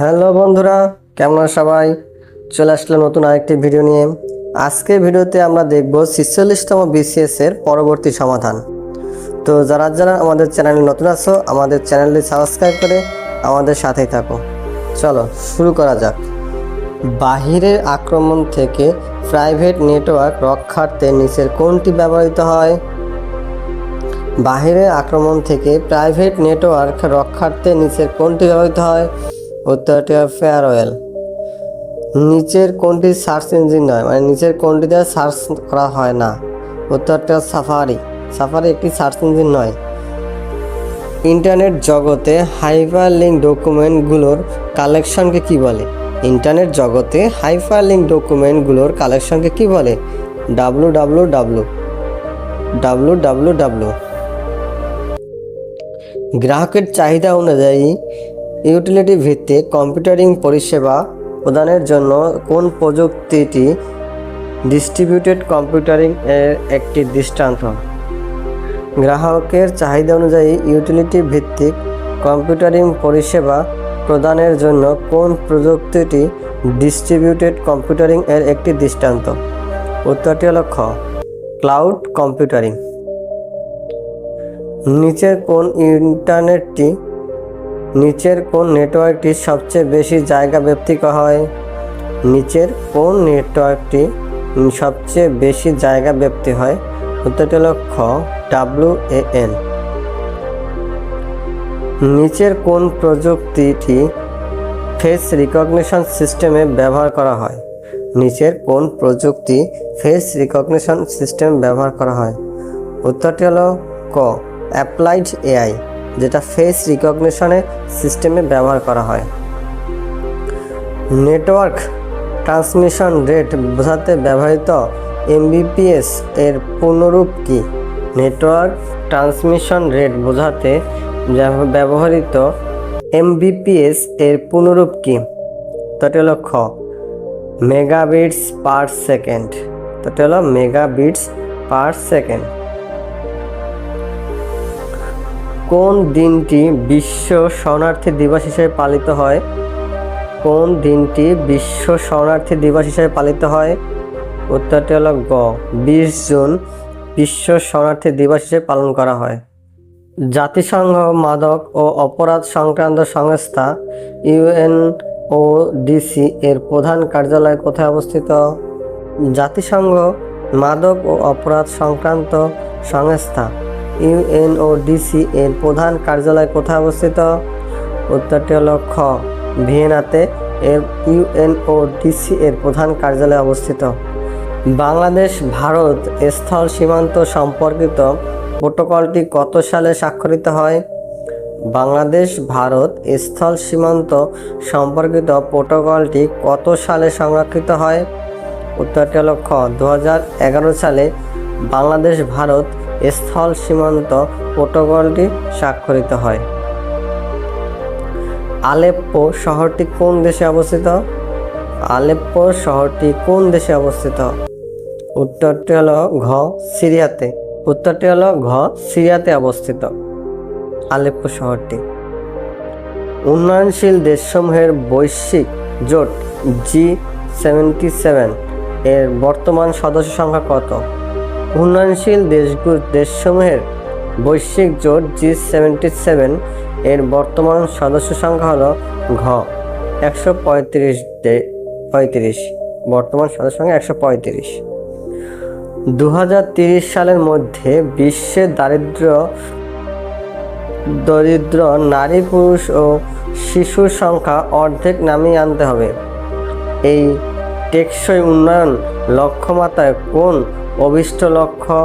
Hello বন্ধুরা, কেমন সবাই? চলে আসলাম নতুন আরেকটি ভিডিও নিয়ে। আজকে ভিডিওতে আমরা দেখব ছিচল্লিশতম বিসিএস এর পরবর্তী সমাধান। তো যারা যারা আমাদের চ্যানেলে নতুন আছো, আমাদের চ্যানেলটি সাবস্ক্রাইব করে আমাদের সাথেই থাকো। চলো, শুরু করা যাক। বাহিরের আক্রমণ থেকে প্রাইভেট নেটওয়ার্ক রক্ষার্থে নিচের কোনটি ব্যবহৃত হয়? বাহিরের আক্রমণ থেকে প্রাইভেট নেটওয়ার্ক রক্ষার্থে নিচের কোনটি ব্যবহৃত হয়? উত্তরটি হবে ফেয়ারওয়েল নিচের কোনটি সার্চ ইঞ্জিন নয় মানে নিচের কোনটি দিয়ে সার্চ করা হয় না। উত্তরটি হবে সাফারি। সাফারি একটি সার্চ ইঞ্জিন নয়। ইন্টারনেট জগতে হাইপার লিঙ্ক ডকুমেন্টগুলোর কালেকশনকে কি বলে? ইন্টারনেট জগতে হাইপার লিঙ্ক ডকুমেন্টগুলোর কালেকশনকে কি বলে? W W W W W W গ্রাহকের চাহিদা অনুযায়ী ইউটিলিটি ভিত্তিক কম্পিউটারিং পরিষেবা প্রদানের জন্য কোন প্রযুক্তিটি ডিস্ট্রিবিউটেড কম্পিউটারিং এর একটি দৃষ্টান্ত? গ্রাহকের চাহিদা অনুযায়ী ইউটিলিটি ভিত্তিক কম্পিউটারিং পরিষেবা প্রদানের জন্য কোন প্রযুক্তিটি ডিস্ট্রিবিউটেড কম্পিউটারিং এর একটি দৃষ্টান্ত? উত্তরটি হল খ, ক্লাউড কম্পিউটারিং। নিচের কোন ইন্টারনেটটি নিচের কোন নেটওয়ার্কটি সবচেয়ে বেশি জায়গা ব্যাপ্তি হয়? নিচের কোন নেটওয়ার্কটি সবচেয়ে বেশি জায়গা ব্যাপ্তি হয়? উত্তরটি হল খ ডাব্লিউ এ এন নিচের কোন প্রযুক্তিটি ফেস রিকগনিশন সিস্টেমে ব্যবহার করা হয়? নিচের কোন প্রযুক্তি ফেস রিকগনিশন সিস্টেম ব্যবহার করা হয়? উত্তরটি হলো ক, অ্যাপ্লাইড এআই যেটা ফেস রিকগনিশনের সিস্টেমে ব্যবহার করা হয়। নেটওয়ার্ক ট্রান্সমিশন রেট বোঝাতে ব্যবহৃত এমবিপিএস এর পূর্ণরূপ কি? নেটওয়ার্ক ট্রান্সমিশন রেট বোঝাতে ব্যব- ব্যবহৃত এমবিপিএস এর পূর্ণরূপ কি? তটি খ মেগাবিটস পার সেকেন্ড তটি হলো মেগাবিটস পার সেকেন্ড কোন দিনটি বিশ্ব শরণার্থী দিবস হিসেবে পালিত হয়? কোন দিনটি বিশ্ব শরণার্থী দিবস হিসেবে পালিত হয়? উত্তরটি হলো গ। বিশ জুন বিশ্ব শরণার্থী দিবস হিসেবে পালন করা হয়। জাতিসংঘ মাদক ও অপরাধ সংক্রান্ত সংস্থা ইউএনওডিসি এর প্রধান কার্যালয় কোথায় অবস্থিত? জাতিসংঘ মাদক ও অপরাধ সংক্রান্ত সংস্থা ইউএনওডিসি এর প্রধান কার্যালয় কোথায় অবস্থিত? উত্তরটি হলো খ, ভিয়েনাতে এর ইউএনওডিসি এর প্রধান কার্যালয় অবস্থিত। বাংলাদেশ, ভারত স্থল সীমান্ত সম্পর্কিত প্রোটোকলটি কত সালে স্বাক্ষরিত হয়? বাংলাদেশ, ভারত স্থল সীমান্ত সম্পর্কিত প্রোটোকলটি কত সালে সংরক্ষিত হয়? উত্তরটি হল খ দু সালে বাংলাদেশ, ভারত স্থল সীমান্ত প্রোটোকলটি স্বাক্ষরিত হয়। আলেপ্পো শহরটি কোন দেশে অবস্থিত? আলেপ্পো শহরটি কোন দেশে অবস্থিত? উত্তরটি হলো ঘ, সিরিয়াতে। উত্তরটি হলো ঘ, সিরিয়াতে অবস্থিত আলেপ্পো শহরটি। উন্নয়নশীল দেশসমূহের বৈশ্বিক জোট জি সেভেন্টি সেভেন এর বর্তমান সদস্য সংখ্যা কত? উন্নয়নশীল দেশগুলো দেশসমূহের বৈশ্বিক জোট জি সেভেন্টি সেভেন এর বর্তমান সদস্য সংখ্যা হলো ঘ, একশো পঁয়ত্রিশ পঁয়ত্রিশ। বর্তমান সদস্য সংখ্যা একশো পঁয়ত্রিশ। দু তিরিশ সালের মধ্যে বিশ্বের দারিদ্র, দরিদ্র, নারী, পুরুষ ও শিশুর সংখ্যা অর্ধেক নামিয়ে আনতে হবে। এই টেকসই উন্নয়ন লক্ষ্যমাত্রায় কোন অভিষ্ট লক্ষ্য?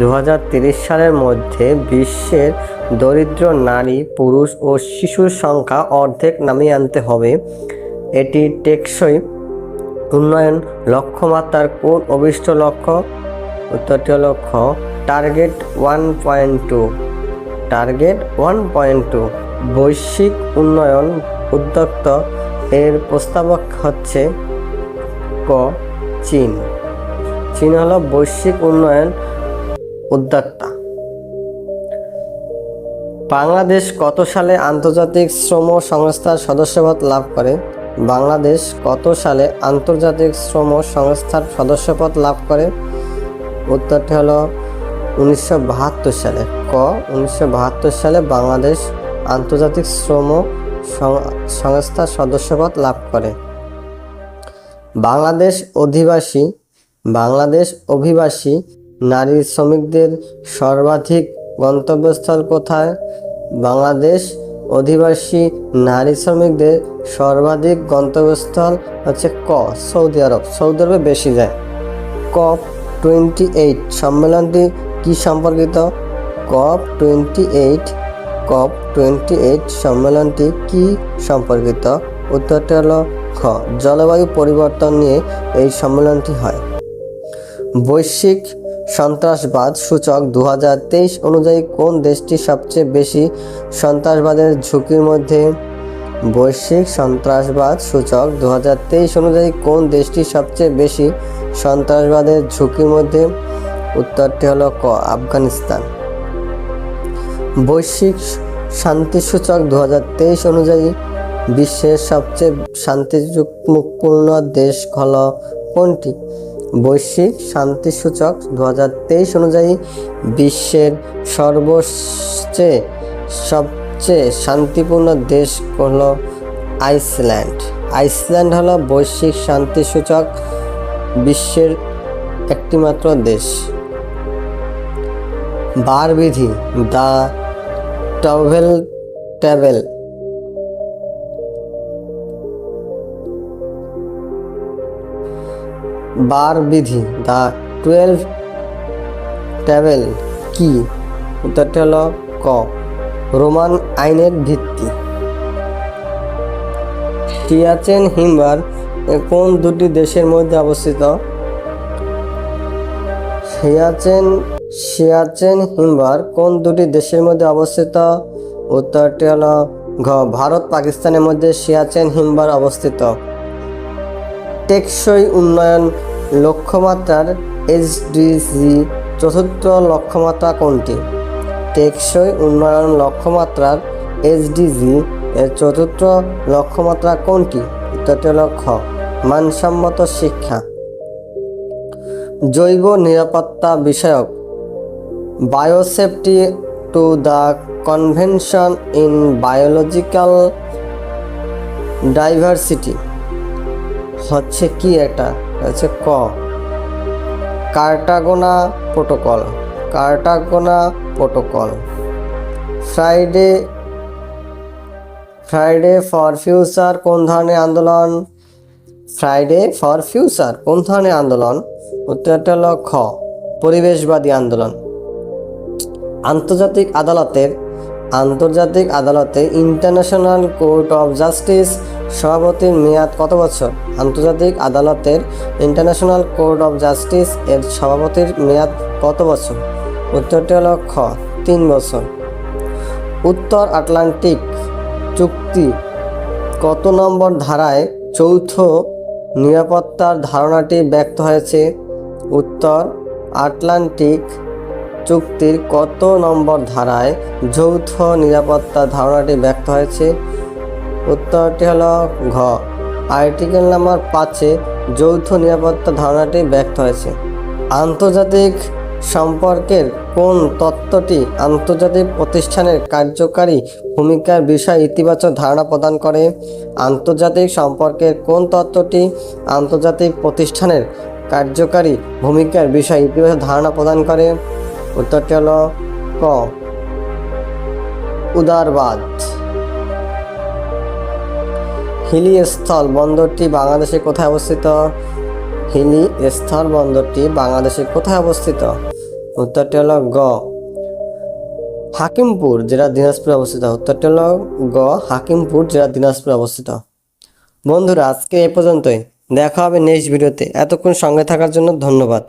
দু সালের মধ্যে বিশ্বের দরিদ্র নারী, পুরুষ ও শিশুর সংখ্যা অর্ধেক নামিয়ে আনতে হবে। এটি টেকসই উন্নয়ন লক্ষ্যমাত্রার কোন অভিষ্ট লক্ষ্য? উত্তরটি লক্ষ্য target one point two. Target one point two, বৈশ্বিক উন্নয়ন উদ্যোক্ত এর প্রস্তাবক হচ্ছে ক, চীন। চীন হলো বৈশ্বিক উন্নয়ন উদ্যোক্তা। বাংলাদেশ কত সালে আন্তর্জাতিক শ্রম সংস্থার সদস্যপদ লাভ করে? বাংলাদেশ কত সালে আন্তর্জাতিক শ্রম সংস্থার সদস্যপদ লাভ করে? উত্তরটি হলো উনিশশো সালে। ক, উনিশশো বাহাত্তর সালে বাংলাদেশ আন্তর্জাতিক শ্রম সংস্থার সদস্যপদ লাভ করে। বাংলাদেশ অধিবাসী, বাংলাদেশ অভিবাসী নারী শ্রমিকদের সর্বাধিক গন্তব্যস্থল কোথায়? বাংলাদেশ অধিবাসী নারী শ্রমিকদের সর্বাধিক গন্তব্যস্থল হচ্ছে ক, সৌদি আরব। সৌদি আরবে বেশি যায়। কপ টোয়েন্টি এইট, সম্মেলনটি কি সম্পর্কিত? COP twenty eight, COP twenty eight, সম্মেলনটি কি সম্পর্কিত? উত্তরটি হলো খ, জলবায়ু পরিবর্তন নিয়ে এই সম্মেলনটি হয়। বৈশ্বিক সন্ত্রাসবাদ সূচক দু হাজার তেইশ অনুযায়ী কোন দেশটি সবচেয়ে বেশি সন্ত্রাসবাদের ঝুঁকির মধ্যে? বৈশ্বিক সন্ত্রাসবাদ সূচক দু অনুযায়ী কোন দেশটি সবচেয়ে বেশি সন্ত্রাসবাদের ঝুঁকির মধ্যে? উত্তরটি হলো ক, আফগানিস্তান। বৈশ্বিক শান্তি সূচক দু অনুযায়ী বিশ্বের সবচেয়ে শান্তিপূর্ণ দেশ হল কোনটি? বৈশ্বিক শান্তি সূচক দু হাজার তেইশ অনুযায়ী বিশ্বের সর্বচেয়ে সবচেয়ে শান্তিপূর্ণ দেশ হল আইসল্যান্ড। আইসল্যান্ড হলো বৈশ্বিক শান্তি সূচক বিশ্বের একটিমাত্র দেশ। বার বিধি দ্য টভেল ট্যাবেল বার বিধি দ্য টুয়েলভ ট্যাবেল কি? উত্তরটি হলো ক। রোমান আইনের ভিত্তি। সিয়াচেন হিমবার কোন দুটি দেশের মধ্যে অবস্থিত? সিয়াচেন সিয়াচেন হিমবার কোন দুটি দেশের মধ্যে অবস্থিত? উত্তরটি হলো ঘ। ভারত পাকিস্তানের মধ্যে সিয়াচেন হিমবার অবস্থিত। টেকসই উন্নয়ন লক্ষ্যমাত্রার এসডিজি চতুর্থ লক্ষ্যমাত্রা কোনটি? টেকসই উন্নয়ন লক্ষ্যমাত্রার এসডিজি এর চতুর্থ লক্ষ্যমাত্রা কোনটি? উত্তরটি লক্ষ্য মানসম্মত শিক্ষা। জৈব নিরাপত্তা বিষয়ক, biosafety to the convention in biological diversity. হচ্ছে কি এটা? হচ্ছে ক। Cartagena protocol. Cartagena protocol. Friday Friday for future কোন ধরনের আন্দোলন? ফ্রাইডে ফর ফিউচার কোন ধরনের আন্দোলন? উত্তরটা হলো খ। পরিবেশবাদী আন্দোলন। আন্তর্জাতিক আদালতের, আন্তর্জাতিক আদালতে ইন্টারন্যাশনাল কোর্ট অফ জাস্টিস সভাপতির মেয়াদ কত বছর? আন্তর্জাতিক আদালতের ইন্টারন্যাশনাল কোর্ট অফ জাস্টিস এর সভাপতির মেয়াদ কত বছর? উত্তরটি হলো খ, তিন বছর। উত্তর আটলান্টিক চুক্তি কত নম্বর ধারায় চৌথ নিরাপত্তার ধারণাটি ব্যক্ত হয়েছে? উত্তর আটলান্টিক চুক্তির কত নম্বর ধারায় যৌথ নিরাপত্তা ধারণাটি ব্যক্ত হয়েছে? উত্তরটি হল ঘ। আর্টিকেল নাম্বার পাঁচে যৌথ নিরাপত্তা ধারণাটি ব্যক্ত হয়েছে। আন্তর্জাতিক সম্পর্কের কোন তত্ত্বটি আন্তর্জাতিক প্রতিষ্ঠানের কার্যকারী ভূমিকার বিষয়ে ইতিবাচক ধারণা প্রদান করে? আন্তর্জাতিক সম্পর্কের কোন তত্ত্বটি আন্তর্জাতিক প্রতিষ্ঠানের কার্যকারী ভূমিকার বিষয়ে ইতিবাচক ধারণা প্রদান করে? উত্তরটি হল ক। উদারবাদ। হিলি স্থল বন্দরটি বাংলাদেশে কোথায় অবস্থিত? হিলি স্থল বন্দরটি বাংলাদেশে কোথায় অবস্থিত? উত্তরটি হল গ। হাকিমপুর জেলা দিনাজপুর অবস্থিত। উত্তরটি হল গ। হাকিমপুর জেলা দিনাজপুর অবস্থিত। বন্ধুরা, আজকে এ পর্যন্তই। দেখা হবে নেক্সট ভিডিওতে। এতক্ষণ সঙ্গে থাকার জন্য ধন্যবাদ।